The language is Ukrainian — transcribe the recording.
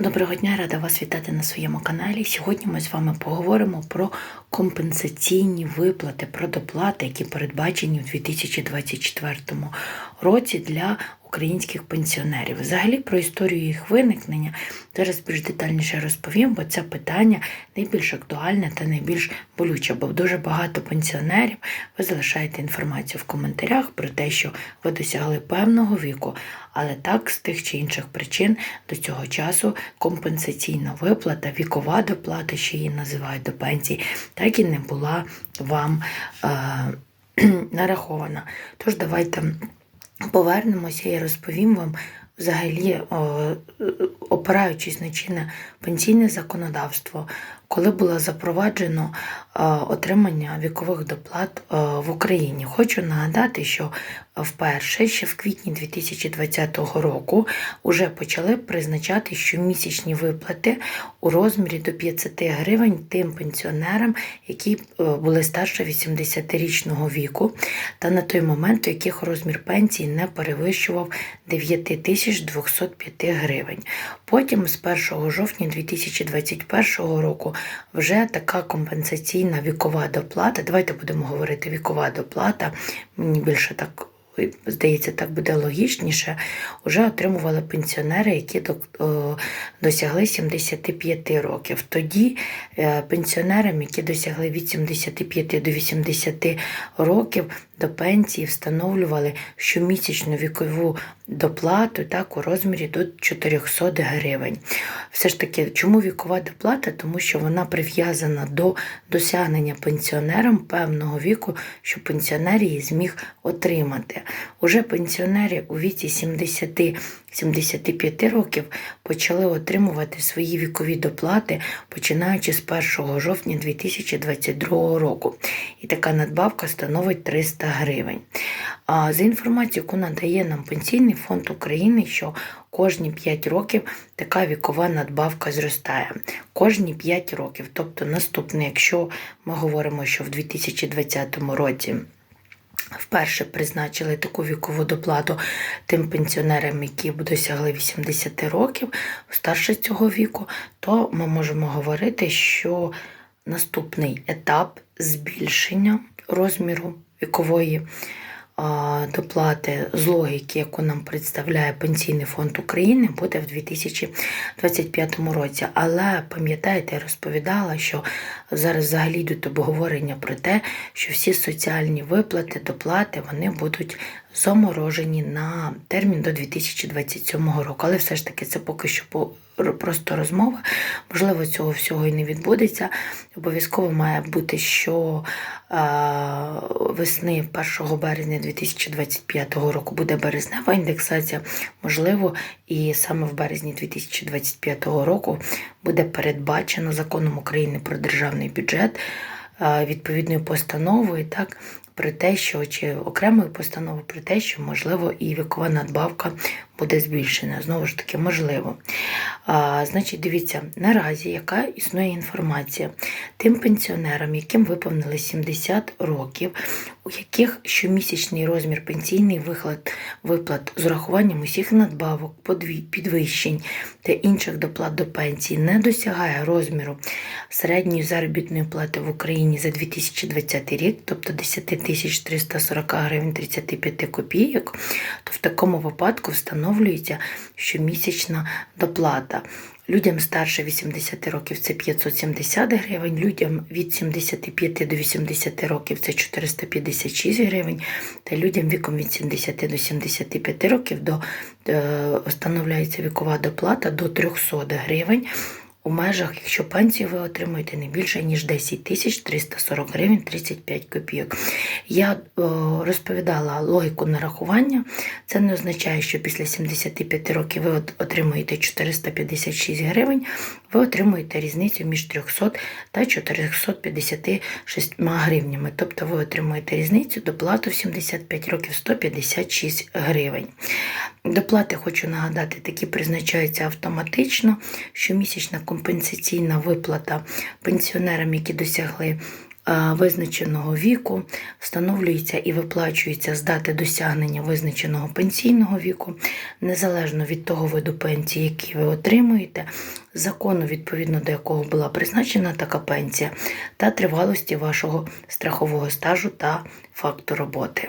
Доброго дня, рада вас вітати на своєму каналі. Сьогодні ми з вами поговоримо про компенсаційні виплати, про доплати, які передбачені у 2024 році для українських пенсіонерів. Взагалі про історію їх виникнення зараз більш детальніше розповім, бо це питання найбільш актуальне та найбільш болюче, бо дуже багато пенсіонерів ви залишаєте інформацію в коментарях про те, що ви досягли певного віку, але так з тих чи інших причин до цього часу компенсаційна виплата, вікова доплата, що її називають до пенсії, так і не була вам е, нарахована. Тож давайте повернемося і розповім вам взагалі, опираючись на чинне пенсійне законодавство, коли було запроваджено е, отримання вікових доплат е, в Україні. Хочу нагадати, що вперше, ще в квітні 2020 року, вже почали призначати щомісячні виплати у розмірі до 50 гривень тим пенсіонерам, які е, були старше 80-річного віку, та на той момент, у яких розмір пенсії не перевищував 9205 гривень. Потім, з 1 жовтня 2021 року, вже така компенсаційна вікова доплата. Давайте будемо говорити вікова доплата. Мені більше так. Здається, так буде логічніше, вже отримували пенсіонери, які досягли 75 років. Тоді е, пенсіонерам, які досягли від 75 до 80 років, до пенсії встановлювали щомісячну вікову доплату так, у розмірі до 400 гривень. Все ж таки, чому вікова доплата? Тому що вона прив'язана до досягнення пенсіонерам певного віку, що пенсіонер її зміг отримати. Уже пенсіонери у віці 70-75 років почали отримувати свої вікові доплати, починаючи з 1 жовтня 2022 року. І така надбавка становить 300 гривень. За інформацією, яку надає нам Пенсійний фонд України, що кожні 5 років така вікова надбавка зростає. Кожні 5 років. Тобто наступне, якщо ми говоримо, що в 2020 році. Вперше призначили таку вікову доплату тим пенсіонерам, які досягли 80 років, старше цього віку, то ми можемо говорити, що наступний етап збільшення розміру вікової доплати з логіки, яку нам представляє Пенсійний фонд України, буде в 2025 році. Але пам'ятаєте, я розповідала, що зараз взагалі йдуть обговорення про те, що всі соціальні виплати, доплати вони будуть заморожені на термін до 2027 року. Але все ж таки це поки що по просто розмова. Можливо, цього всього і не відбудеться. Обов'язково має бути, що е, весни 1 березня 2025 року буде березнева індексація. Можливо, і саме в березні 2025 року буде передбачено законом України про державний бюджет е, відповідною постановою, так. Про те, що чи окремою постановою про те, що можливо і вікова надбавка буде збільшена. Знову ж таки, можливо. А, Значить, дивіться, наразі яка існує інформація тим пенсіонерам, яким виповнили 70 років, у яких щомісячний розмір пенсійний виплат, виплат з урахуванням усіх надбавок, підвищень та інших доплат до пенсії не досягає розміру середньої заробітної плати в Україні за 2020 рік, тобто 10 340 гривень 35 копійок, то в такому випадку встановлюється щомісячна доплата. Людям старше 80 років це 570 гривень, людям від 75 до 80 років це 456 гривень, та людям віком від 70 до 75 років до, е, встановляється вікова доплата до 300 гривень. У межах, якщо пенсію ви отримуєте не більше, ніж 10 тисяч 340 гривень 35 копійок. Я е, розповідала логіку нарахування. Це не означає, що після 75 років ви отримуєте 456 гривень, ви отримуєте різницю між 300 та 456 гривнями. Тобто ви отримуєте різницю доплату в 75 років 156 гривень. Доплати, хочу нагадати, такі призначаються автоматично. Щомісячна компенсаційна виплата пенсіонерам, які досягли е, визначеного віку, встановлюється і виплачується з дати досягнення визначеного пенсійного віку, незалежно від того виду пенсії, який ви отримуєте, закону, відповідно до якого була призначена така пенсія, та тривалості вашого страхового стажу та факту роботи.